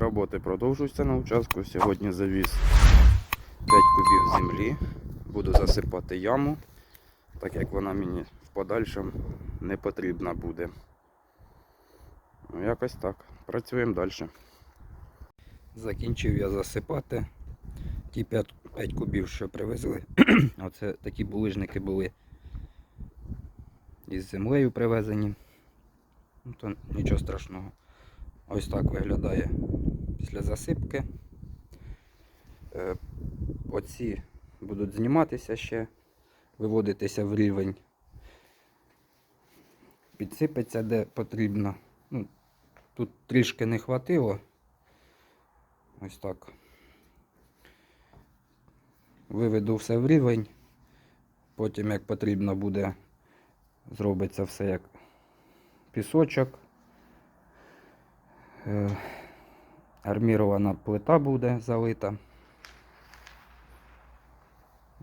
Роботи продовжуються на участку. Сьогодні завіз 5 кубів землі. Буду засипати яму, так як вона мені в подальшому не потрібна буде. Ну, якось так. Працюємо далі. Закінчив я засипати ті 5, 5 кубів, що привезли. Оце такі булижники були із землею привезені. Ну, то нічого страшного. Ось так виглядає після засипки. Е, Оці будуть зніматися ще, виводитися в рівень. Підсипеться де потрібно. Ну, тут трішки не хватило. Ось так. Виведу все в рівень. Потім, як потрібно буде, зробиться все як пісочок. Армірована плита буде залита.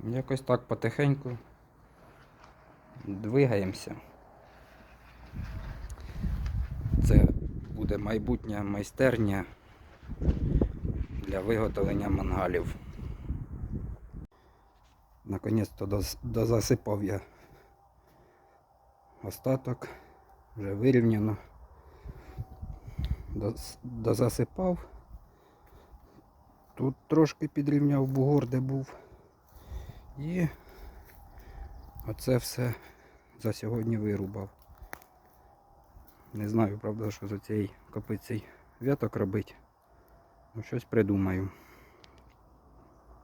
Якось так потихеньку двигаємося. Це буде майбутня майстерня для виготовлення мангалів. Наконець-то дозасипав я остаток, вже вирівняно. Доз- Дозасипав. Тут трошки підрівняв бугор, де був. І оце все за сьогодні вирубав. Не знаю, правда, що за цією копицею в'яток робити. Ну, щось придумаю.